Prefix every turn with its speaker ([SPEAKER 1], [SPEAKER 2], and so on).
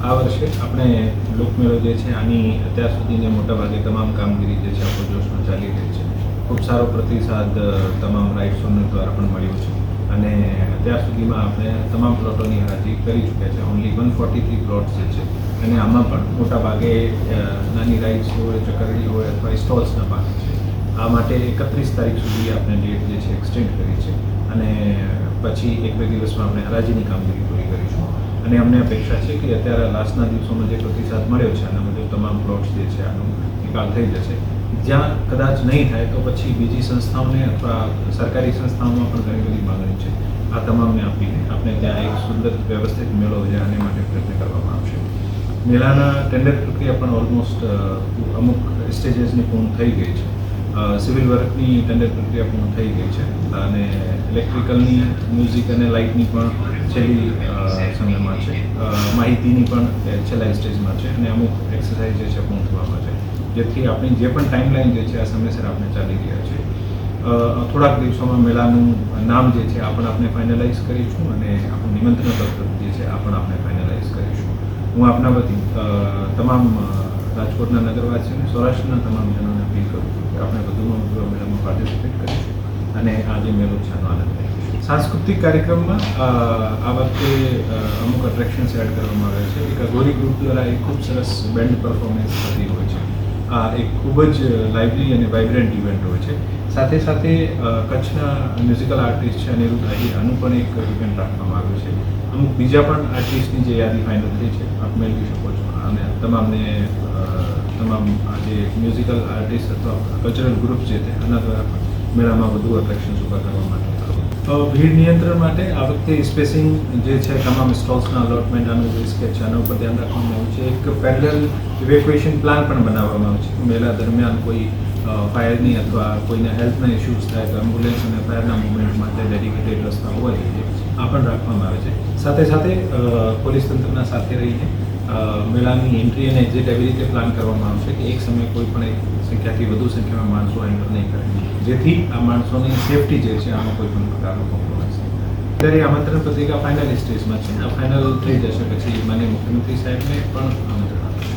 [SPEAKER 1] આ વર્ષે આપણે લોકમેળો જે છે, આની અત્યાર સુધીની મોટાભાગે તમામ કામગીરી જે છે આપણો જોશમાં ચાલી રહી છે. ખૂબ સારો પ્રતિસાદ તમામ રાઇટ્સોને દ્વારા પણ મળ્યો છે. અને અત્યાર સુધીમાં આપણે તમામ પ્લોટોની હરાજી કરી ચૂક્યા છે. Only one forty three plots જે છે, અને આમાં પણ મોટાભાગે નાની રાઇડ્સ હોય, ચકરડી હોય અથવા સ્ટોલ્સના ભાગે છે. આ માટે એકત્રીસ તારીખ સુધી આપણે ડેટ જે છે, એક્સટેન્ડ કરી છે. અને પછી એક બે દિવસમાં આપણે હરાજીની કામગીરી પૂરી કરીશું. અને અમને અપેક્ષા છે કે અત્યારે લાસ્ટના દિવસોમાં જે પ્રતિસાદ મળ્યો છે અને બધું તમામ પ્લોટ્સ જે છે આનો નિકાલ થઈ જશે. જ્યાં કદાચ નહીં થાય તો પછી બીજી સંસ્થાઓને અથવા સરકારી સંસ્થાઓમાં પણ ઘણી બધી માંગણી છે. આ તમામને આપીને આપણે ત્યાં એક સુંદર વ્યવસ્થિત મેળો છે અને માટે પ્રયત્ન કરવામાં આવશે. મેળાના ટેન્ડર પ્રક્રિયા પણ ઓલમોસ્ટ અમુક સ્ટેજીસની પૂર્ણ થઈ ગઈ છે. સિવિલ વર્કની ટેન્ડર પ્રક્રિયા પૂર્ણ થઈ ગઈ છે. અને ઇલેક્ટ્રિકલની મ્યુઝિક અને લાઇટની પણ છેલ્લી સમયમાં છે. માહિતીની પણ છેલ્લા સ્ટેજમાં છે અને અમુક એક્સરસાઇઝ જે છે પૂર્ણ થવામાં છે. જેથી આપણી જે પણ ટાઈમલાઈન જે છે આ સમયસર આપણે ચાલી રહ્યા છે થોડાક દિવસોમાં મેળાનું નામ જે છે આ પણ આપણે ફાઇનલાઇઝ કરીશું અને આપણું નિમંત્રણ પત્ર જે છે આ પણ આપણે ફાઇનલાઇઝ કરીશું. હું આપના વતી તમામ રાજકોટના નગરવાસીઓને, સૌરાષ્ટ્રના તમામ જનોને અપીલ કરું છું કે આપણે વધુમાં વધુ મેળામાં પાર્ટિસિપેટ કરીશું અને આ જે મેળો છે આનો આનંદ સાંસ્કૃતિક કાર્યક્રમમાં આ વખતે અમુક અટ્રેક્શન્સ એડ કરવામાં આવે છે. એક ગોરી ગ્રુપ દ્વારા એક ખૂબ સરસ બેન્ડ પરફોર્મન્સ થતી હોય છે. આ એક ખૂબ જ લાઇવલી અને વાઇબ્રન્ટ ઇવેન્ટ હોય છે. સાથે સાથે કચ્છના મ્યુઝિકલ આર્ટિસ્ટ છે અનિરુદ્ધ આહિર. આનું પણ એક ઇવેન્ટ રાખવામાં આવ્યું છે. અમુક બીજા પણ આર્ટિસ્ટની જે યાદી ફાઇનલ થઈ છે, આપ મેળવી શકો છો. અને તમામને તમામ જે મ્યુઝિકલ આર્ટિસ્ટ અથવા કલ્ચરલ ગ્રુપ છે તે આના દ્વારા મેળામાં વધુ અટ્રેક્શન્સ ઊભા કરવા માટે ભીડ નિયંત્રણ માટે આ વખતે સ્પેસિંગ જે છે તમામ સ્ટોલ્સના અલોટમેન્ટ આનું જે સ્કેચ છે ઉપર ધ્યાન રાખવામાં આવ્યું છે. એક પેરેલલ ઇવેક્યુએશન પ્લાન પણ બનાવવામાં આવ્યો છે. મેળા દરમિયાન કોઈ ફાયરની અથવા કોઈને હેલ્થના ઇસ્યુઝ થાય તો એમ્બ્યુલન્સ અને ફાયરના મુવમેન્ટ માટે ડેડિકેટેડ રસ્તા હોવા જોઈએ આ પણ રાખવામાં આવે છે. સાથે સાથે પોલીસ તંત્રના સાથે રહીને મેળાની એન્ટ્રી અને એક્ઝિટ એવી રીતે પ્લાન કરવામાં આવશે કે એક સમયે કોઈ પણ એક સંખ્યાથી વધુ સંખ્યામાં માણસો એન્ટર નહીં કરે. જેથી આ માણસોની સેફટી જે છે, આમાં કોઈ પણ પ્રકારનો કોમ્પ્રોમાઇઝ અત્યારે આમંત્રણ પત્રિકા ફાઇનલ સ્ટેજમાં છે. આ ફાઇનલ થઈ જશે પછી માન્ય મુખ્યમંત્રી સાહેબને પણ આમંત્રણ આપશે